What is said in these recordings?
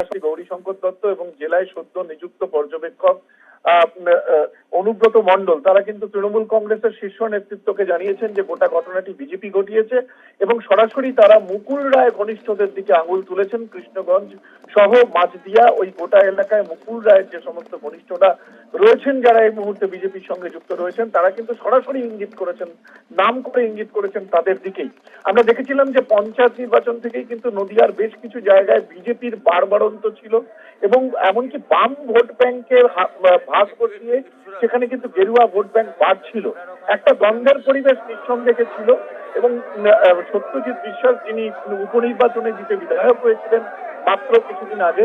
শ্রী গৌরীশঙ্কর দত্ত এবং জেলায় সদ্য নিযুক্ত পর্যবেক্ষক অনুব্রত মণ্ডল, তারা কিন্তু তৃণমূল কংগ্রেসের শীর্ষ নেতৃত্বকে জানিয়েছেন যে গোটা ঘটনাটি বিজেপি ঘটিয়েছে এবং সরাসরি তারা মুকুল রায় ঘনিষ্ঠদের দিকে আঙুল তুলেছেন কৃষ্ণগঞ্জ সহ মাঝদিয়া, ওই গোটা এলাকায় মুকুল রায়ের যে সমস্ত ঘনিষ্ঠরা রয়েছেন, যারা এই মুহূর্তে বিজেপির সঙ্গে যুক্ত রয়েছেন, তারা কিন্তু সরাসরি ইঙ্গিত করেছেন, নাম করে ইঙ্গিত করেছেন তাদের দিকেই। আমরা দেখেছিলাম যে পঞ্চায়েত নির্বাচন থেকেই কিন্তু নদিয়ার বেশ কিছু জায়গায় বিজেপির বাড়বাড়ন্ত ছিল এবং এমনকি বাম ভোট ব্যাংকের ভাগ বসিয়ে সেখানে কিন্তু গেরুয়া ভোট ব্যাংক বাড়ছিল একটা দ্বন্দ্বের পরিবেশ নিঃসন্দেহে ছিল এবং সত্যজিৎ বিশ্বাস যিনি উপনির্বাচনে জিতে বিধায়ক হয়েছিলেন মাত্র কিছুদিন আগে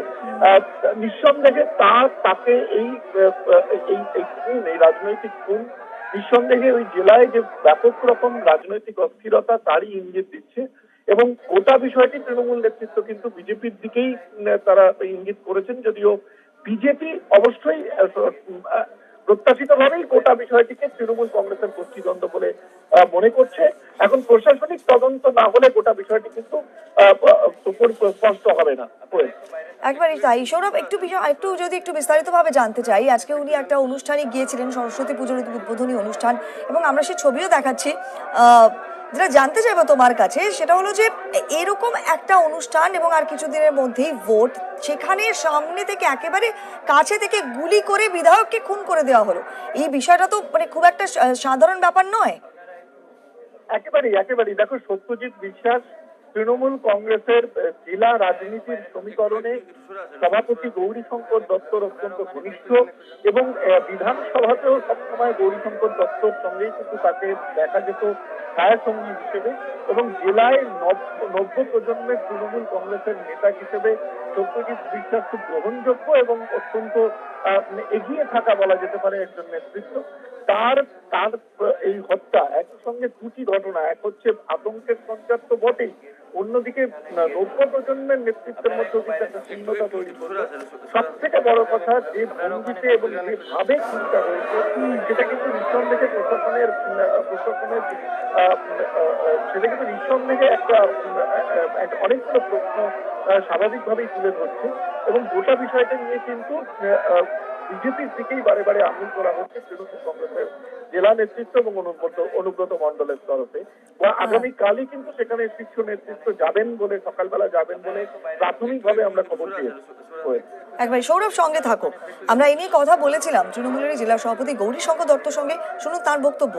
নিঃসন্দেহে তার, তাকে এই এই খুন, এই রাজনৈতিক খুন, নিঃসন্দেহে ওই জেলায় যে ব্যাপক রকম রাজনৈতিক অস্থিরতা তারই ইঙ্গিত দিচ্ছে এবং গোটা বিষয়টি তৃণমূল নেতৃত্ব কিন্তু বিজেপির দিকেই তারা ইঙ্গিত করেছেন, যদিও বিজেপি অবশ্যই প্রত্যাশিত ভাবেই গোটা বিষয়টিকে তৃণমূল কংগ্রেসের গোষ্ঠীদ্বন্দ্ব বলে মনে করছে। এখন প্রশাসনিক তদন্ত না হলে গোটা বিষয়টি কিন্তু স্পষ্ট হবে না। একবারই তাই সৌরভ একটু একটু যদি একটু বিস্তারিতভাবে জানতে চাই আজকে উনি একটা অনুষ্ঠানে গিয়েছিলেন সরস্বতী পুজোর উদ্বোধনী অনুষ্ঠান এবং আমরা সেই ছবিও দেখাচ্ছি। আহ, যেটা জানতে চাইব তোমার কাছে, সেটা হলো যে এরকম একটা অনুষ্ঠান এবং আর কিছুদিনের মধ্যেই ভোট, সেখানে সামনে থেকে একেবারে কাছে থেকে গুলি করে বিধায়ককে খুন করে দেওয়া হলো। এই বিষয়টা তো মানে খুব একটা সাধারণ ব্যাপার নয়। একেবারেই একেবারেই। দেখো সত্যজিৎ বিশ্বাস তৃণমূল কংগ্রেসের জেলা রাজনীতির সমীকরণে সভাপতি গৌরীশঙ্কর দত্তর অত্যন্ত ঘনিষ্ঠ এবং বিধানসভাতেও সবসময় গৌরীশঙ্কর দত্তর সঙ্গেই কিন্তু তাকে দেখা যেত ছায়া সঙ্গী হিসেবে এবং জেলায় নব্য প্রজন্মের তৃণমূল কংগ্রেসের নেতা হিসেবে সত্যজিৎ বিশ্বাস খুব গ্রহণযোগ্য এবং অত্যন্ত এগিয়ে থাকা বলা যেতে পারে একজন নেতৃত্ব। তার তার, এই হত্যা একই সঙ্গে দুটি ঘটনা, এক হচ্ছে আতঙ্কের সঞ্চার তো বটেই অন্যদিকে নব্য প্রজন্মের নেতৃত্বের মধ্যে কিন্তু তৈরি সব থেকে বড় কথা, যে ভঙ্গিতে এবং যে ভাবে চিন্তা হয়েছে, সেটা কিন্তু নিঃসন্দেহে প্রশাসনের প্রশাসনের সেটা কিন্তু নিঃসন্দেহে একটা অনেকগুলো প্রশ্ন স্বাভাবিকভাবেই তুলে ধরছে। এবং গোটা বিষয়টা নিয়ে কিন্তু বিজেপির দিকেই বারে বারে আঙুল করা হচ্ছে তৃণমূল কংগ্রেসের জেলা নেতৃত্ব এবং অনুব্রত অনুব্রত মণ্ডলের তরফে। বা আগামী কালই কিন্তু সেখানে শীর্ষ নেতৃত্ব যাবেন বলে সকালবেলা যাবেন বলে প্রাথমিকভাবে আমরা খবর পেয়েছি একবার সৌরভ সঙ্গে থাকো। আমরা এই নিয়ে কথা বলেছিলাম তৃণমূলের জেলা সভাপতি গৌরীশঙ্কর দত্তর সঙ্গে। শুনুন তার বক্তব্য।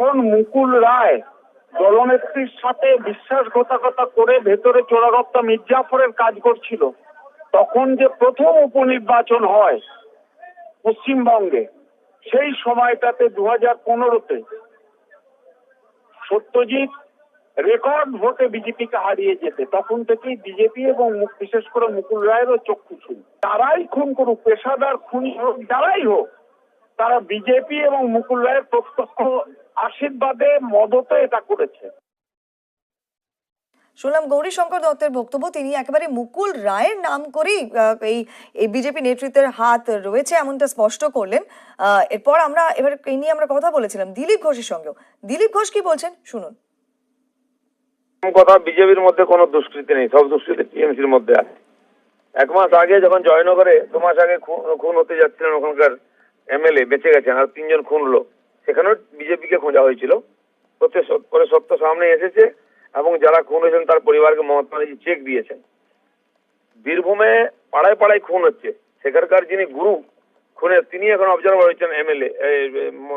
কোন মুকুল রায় দলনেত্রীর সাথে বিশ্বাসঘাতকতা করে ভেতরে চোরাগপ্তা মির্জাফরের কাজ করছিল। তখন যে প্রথম উপনির্বাচন হয় পশ্চিমবঙ্গে, সেই সময়টাতে দু হাজার পনেরোতে সত্যজিৎ রেকর্ড ভোটে বিজেপিকে হারিয়ে যেতে। তখন থেকেই বিজেপি এবং বিশেষ করে মুকুল রায়েরও চক্ষু ছিল। তারাই খুন করুক, পেশাদার, খুনি হোক, যারাই হোক, তারা বিজেপি এবং মুকুল রায়ের প্রত্যক্ষ আশীর্বাদে মদতে এটা করেছে। শুনলাম গৌরীশঙ্কর দত্তের বক্তব্য, তিনি একেবারে মুকুল রায়ের নাম করেই এই বিজেপি নেতৃত্বের হাত রয়েছে এমনটা স্পষ্ট করলেন। এরপর আমরা, এবার এই নিয়ে আমরা কথা বলেছিলাম দিলীপ ঘোষের সঙ্গেও। দিলীপ ঘোষ কি বলছেন? শুনুন। কথা বিজেপির মধ্যে কোনো দুষ্কৃতি নেই, সব দুষ্কৃতি টিএমসির মধ্যে আছে। এক মাস আগে যখন জয়নগরে, দু মাস আগে খুন হতে যাচ্ছিলেন ওখানকার এমএলএ, বেঁচে গেছেন, আর তিনজন খুন হলো। সেখানেও বিজেপিকে খোঁজা হয়েছিল। পরে সত্য সামনে এসেছে এবং যারা খুন হয়েছেন তার পরিবারকে মহাত্মা গান্ধী চেক দিয়েছেন। বীরভূমে পাড়ায় পাড়ায় খুন হচ্ছে। সেখানকার যিনি গুরু খুনের তিনি এখন অবজার্ভার হয়েছেন এমএলএ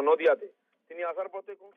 নদিয়াতে। তিনি আসার পথে খুন